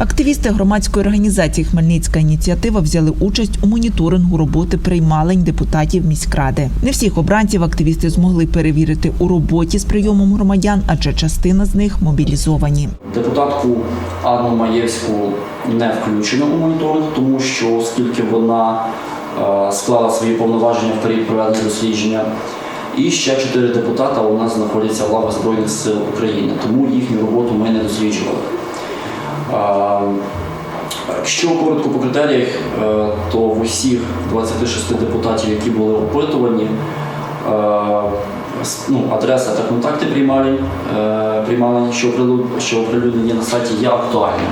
Активісти громадської організації Хмельницька ініціатива взяли участь у моніторингу роботи приймалень депутатів міськради. Не всіх обранців активісти змогли перевірити у роботі з прийомом громадян, адже частина з них мобілізовані. Депутатку Анну Маєвську не включено у моніторинг, тому що оскільки вона е, склала свої повноваження в період проведення дослідження. І ще чотири депутата у нас знаходяться в лавах Збройних сил України, тому їхню роботу ми не досліджували. Е, Якщо коротко по критеріях, е, то в усіх 26 депутатів, які були опитувані, е, ну, адреса та контакти приймали, приймали що оприлюд- оприлюднені на сайті, є актуальним.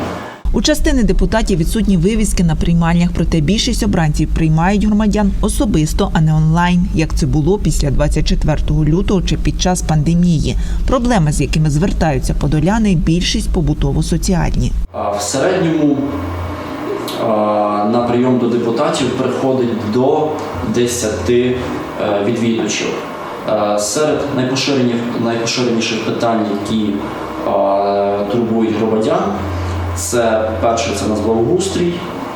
У частини депутатів відсутні вивіски на приймальнях, проте більшість обранців приймають громадян особисто, а не онлайн, як це було після 24 лютого чи під час пандемії. Проблеми, з якими звертаються подоляни, більшість побутово-соціальні. В середньому на прийом до депутатів приходить до 10 е, відвідувачів. Е, Серед найпоширеніших питань, які турбують громадян, це перше це нацблагоустрій,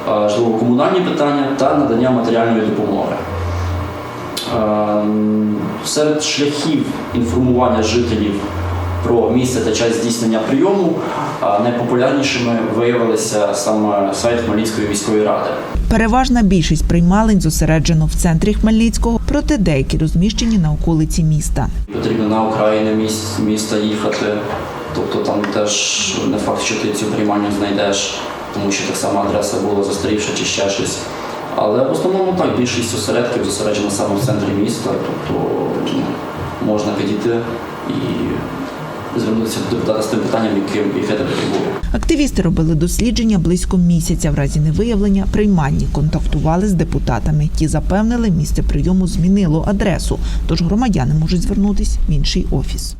е, житлово-комунальні питання та надання матеріальної допомоги. Е, Серед шляхів інформування жителів про місце та час здійснення прийому е, найпопулярнішими виявилися саме сайт Хмельницької міської ради. Переважна більшість приймалень зосереджено в центрі Хмельницького, проте деякі розміщені на околиці міста. Потрібно на окраїни міста їхати, тобто там теж не факт, що ти цю приймальню знайдеш, тому що так само адреса була застарівша чи ще щось. Але в основному так, більшість осередків зосереджена саме в центрі міста, тобто ну, можна підійти і звернутися до депутата з тим питанням, яким, яке тебе потребує. Активісти робили дослідження близько місяця. В разі невиявлення приймальні контактували з депутатами. Ті запевнили, місце прийому змінило адресу, тож громадяни можуть звернутись в інший офіс.